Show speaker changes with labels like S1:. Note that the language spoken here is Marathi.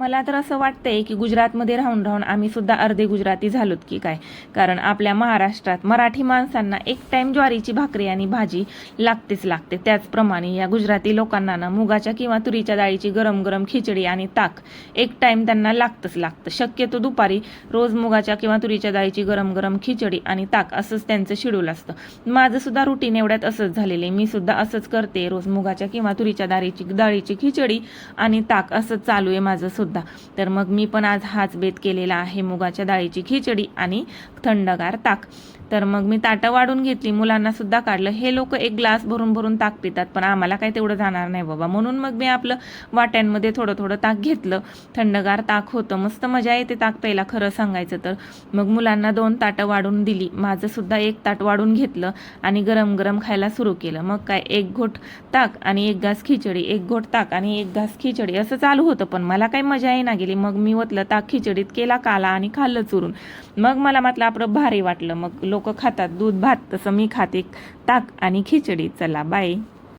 S1: मला तर असं वाटतंय की गुजरातमध्ये राहून राहून आम्ही सुद्धा अर्धे गुजराती झालोत की काय? कारण आपल्या महाराष्ट्रात मराठी माणसांना एक टाईम ज्वारीची भाकरी आणि भाजी लागतेच लागते. त्याचप्रमाणे या गुजराती लोकांना ना मुगाच्या किंवा तुरीच्या डाळीची गरम गरम खिचडी आणि ताक एक टाईम त्यांना लागतंच लागतं. शक्यतो दुपारी रोज मुगाच्या किंवा तुरीच्या डाळीची गरम गरम खिचडी आणि ताक असंच त्यांचं शेड्यूल असतं. माझं सुद्धा रुटीन एवढ्यात असंच झालेलं आहे. मी सुद्धा असंच करते रोज मुगाच्या किंवा तुरीच्या डाळीची डाळीची खिचडी आणि ताक असंच चालू आहे माझं सुद्धा. तर मग मी पण आज हाच बेत केलेला आहे मुगाच्या डाळीची खिचडी आणि थंडगार ताक. तर मग मी ताटं वाढून घेतली मुलांना सुद्धा काढलं. हे लोक एक ग्लास भरून भरून ताक पितात पण आम्हाला काय तेवढं जाणार नाही बाबा. म्हणून मग मी आपलं वाट्यांमध्ये थोडं थोडं ताक घेतलं. थंडगार ताक होतं मस्त मजा येते ताक प्यायला खरं सांगायचं तर. मग मुलांना दोन ताटं वाढून दिली. माझं सुद्धा एक ताट वाढून घेतलं आणि गरम गरम खायला सुरू केलं. मग काय एक घोट ताक आणि एक घास खिचडी एक घोट ताक आणि एक घास खिचडी असं चालू होतं. पण मला काय मजा येईना गेली. मग मी ओतलं ताक खिचडीत केला काला आणि खाल्लं चुरून. मग मला म्हटलं आपलं भारी वाटलं. मग लोक खातात दूध भात तसं मी खाते. ताक आणि खिचडी. चला बाय.